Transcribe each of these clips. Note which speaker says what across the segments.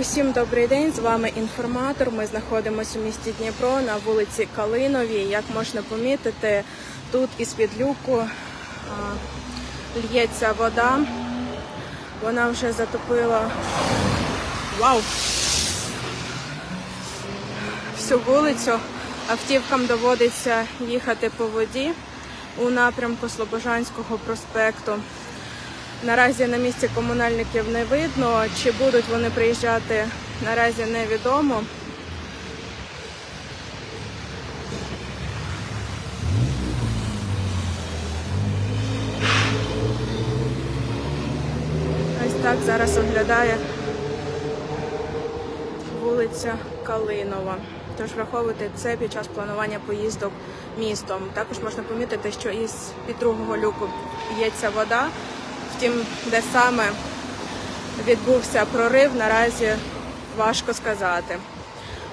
Speaker 1: Усім добрий день. З вами інформатор. Ми знаходимося у місті Дніпро на вулиці Калиновій. Як можна помітити, тут із під люку л'ється вода. Вона вже затопила вау! всю вулицю. Автівкам доводиться їхати по воді у напрямку Слобожанського проспекту. Наразі на місці комунальників не видно. Чи будуть вони приїжджати, наразі невідомо. Ось так зараз виглядає вулиця Калинова. Тож враховуйте це під час планування поїздок містом. Також можна помітити, що із під другого люку б'ється вода. Втім, де саме відбувся прорив, наразі важко сказати.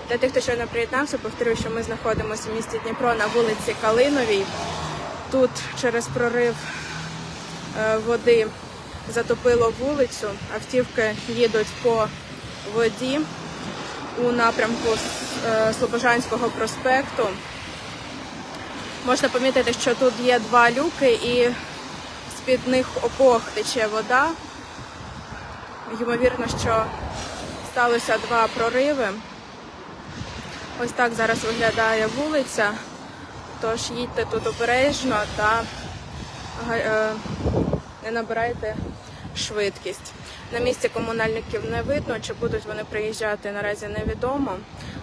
Speaker 1: Для тих, хто щойно приєднався, повторюю, що ми знаходимося в місті Дніпро на вулиці Калиновій. Тут через прорив е, води затопило вулицю, автівки їдуть по воді у напрямку е, Слобожанського проспекту. Можна помітити, що тут є два люки і з-під них обох тече вода. Ймовірно, що сталося два прориви. Ось так зараз виглядає вулиця. Тож їдьте тут обережно та е, не набирайте швидкість. На місці комунальників не видно, чи будуть вони приїжджати наразі невідомо.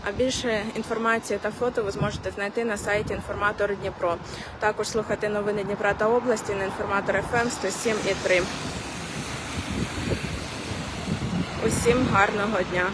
Speaker 1: А більше інформації та фото ви зможете знайти на сайті Інформатор Дніпро. Також слухати новини Дніпра та області на інформатор ФМ 107 і 3. Усім гарного дня!